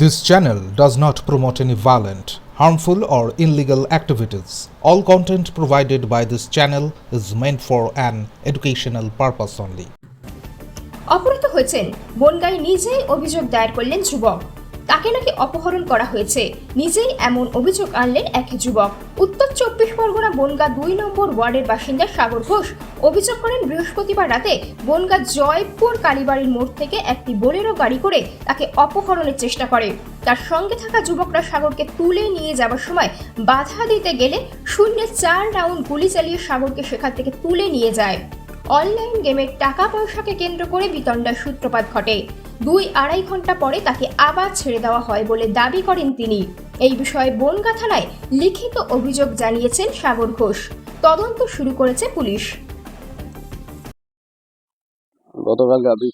This channel does not promote any violent, harmful, or illegal activities. All content provided by this channel is meant for an educational purpose only. অপহৃত হয়েছেন বনগাঁয় নিজেই অভিযোগ দায়ের করলেন যুবক তাকে নাকি অপহরণ করা হয়েছে। নিজেই এমন অভিযোগ আনলেন এক যুবক। উত্তর চব্বিশ পরগনা বনগা দুই নম্বর ওয়ার্ডের বাসিন্দা সাগর ঘোষ। অভিযোগ করেন, বৃহস্পতিবার রাতে বনগা জয়পুর কালীবাড়ির মোড় থেকে একটি বোলেরো গাড়ি করে তাকে অপহরণের চেষ্টা করে। তার সঙ্গে থাকা যুবকরা সাগরকে তুলে নিয়ে যাওয়ার সময় বাধা দিতে গেলে শূন্যে চার রাউন্ড গুলি চালিয়ে সাগরকে সেখান থেকে তুলে নিয়ে যায়। অনলাইন গেমের টাকা পয়সাকে কেন্দ্র করে বিতণ্ডার সূত্রপাত ঘটে। দুই আড়াই ঘণ্টা পরে তাকে আবার ছেড়ে দেওয়া হয় বলে দাবি করেন তিনি। এই বিষয়ে বনগা থানায় লিখিত অভিযোগ জানিয়েছেন সাগর ঘোষ। তদন্ত শুরু করেছে পুলিশ। গতকালকে আমি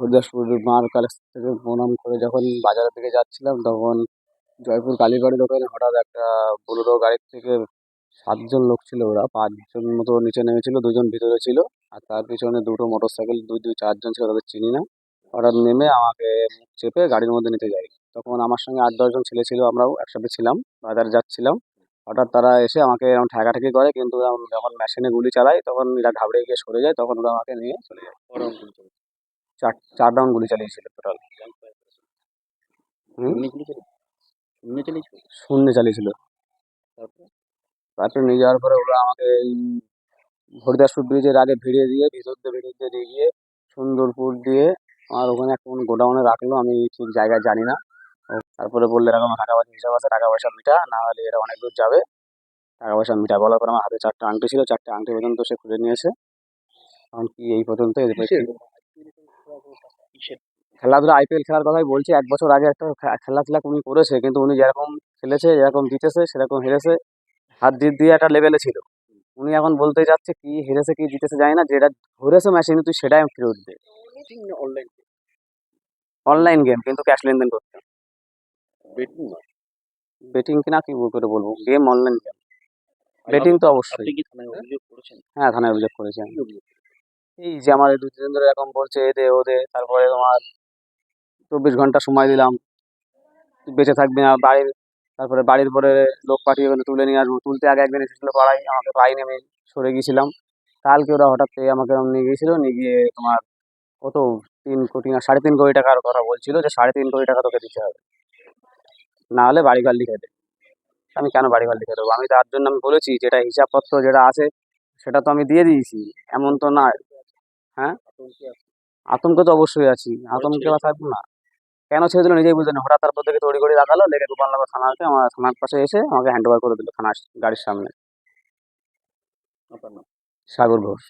হরিদাসপুরের মার কাছ থেকে প্রণাম করে যখন বাজারের দিকে যাচ্ছিলাম, তখন জয়পুর কালীবাড়ির ওখানে হঠাৎ একটা বোলেরো গাড়ির থেকে সাতজন লোক ছিল ওরা, পাঁচজন মতো নিচে নেমেছিল, দুজন ভিতরে ছিল, আর তার পিছনে দুটো মোটর সাইকেল দুই দুই, চারজন ছিল, তাদের চিনি না। হঠাৎ নেমে আমাকে চেপে গাড়ির মধ্যে নিতে যায়। তখন আমার সঙ্গে আট দশজন ছেলে ছিল আমরাও একসাথে ছিলাম বাজারে যাচ্ছিলাম। হঠাৎ তারা এসে আমাকে এরকম ঠেকাঠেকি করে কিন্তু যখন মেশিনে গুলি চালাই তখন এরা ঘাবড়ে গিয়ে সরে যায় তখন ওরা আমাকে নিয়ে চলে যায়। চার চার রাউন্ড গুলি চালিয়েছিল টোটাল শূন্য চালিয়েছিল? তারপরে? নিয়ে যাওয়ার পরে ওরা আমাকে এই হরিদাসপুর ব্রিজের আগে ভিড়িয়ে দিয়ে ভিতর দিয়ে ভিড়িয়ে দিয়ে নিয়ে গিয়ে সুন্দরপুর দিয়ে আমার ওখানে একটা গোডাউনে রাখল আমি ঠিক জায়গা জানি না। তারপরে বললে এরকম টাকা পয়সা হিসাব আছে টাকা পয়সা মিটা না হলে এরা অনেক দূর যাবে। টাকা পয়সা মিটা। বলার পর আমার হাতে চারটে আংটি ছিল চারটে আংটি পর্যন্ত সে খুলে নিয়েছে। এখন কি এই পর্যন্ত খেলাধুলা আইপিএল খেলার কথাই বলছি। এক বছর আগে একটা খে- খেলাধুলা উনি করেছে কিন্তু উনি যেরকম খেলেছে যেরকম জিতেছে সেরকম হেরেছে। হাত জিত দিয়ে একটা লেভেলে ছিল। উনি এখন বলতে যাচ্ছে কি হেরেছে কি জিতেছে জানি না। যেটা ধরেছে মেশিনে তুই সেটাই ফেরত দে। অনলাইন অনলাইন গেম কিন্তু ক্যাশ লেনদেন করতে বেটিং নয় বেটিং কিনা কি করে বলব? গেম অনলাইন গেম বেটিং তো অবশ্যই। করেছেন? হ্যাঁ থানায় অভিযোগ করেছি আমি। এই যে আমার দু তিন ধরে এরকম বলছে এদে ওদে তারপরে তোমার চব্বিশ ঘণ্টা সময় দিলাম। বেঁচে থাকবি না বাড়ির তারপরে বাড়ির পরে লোক পাঠিয়ে ওখানে তুলে নিয়ে আসব। তুলতে আগে একদিন এসেছিল পাড়ায় আমাকে পাইনি আমি সরে গিয়েছিলাম। কালকে ওরা হঠাৎ পেয়ে আমাকে নিয়ে গিয়েছিল নিয়ে গিয়ে তোমার কত তিন কোটি না সাড়ে তিন কোটি টাকার কথা বলছিল যে সাড়ে তিন কোটি টাকা তোকে দিতে হবে। না হলে বাড়ি ঘর লিখে দে। আমি কেন বাড়ি ঘর লিখে দেবো? আমি তার জন্য আমি বলেছি যেটা হিসাবপত্র যেটা আছে সেটা তো আমি দিয়ে দিয়েছি। এমন তো না। হ্যাঁ? আতঙ্কে তো অবশ্যই আছি। আতঙ্কে বা থাকব না। কেন ছেড়ে দিল নিজেই বুঝতে না। হঠাৎ তারপর থেকে তৈরি করে রাখালো লেগে গোপালনগর থানাতে আমার থানার পাশে এসে আমাকে হ্যান্ড ওভার করে দিল থানার গাড়ির সামনে। সাগর ঘোষ।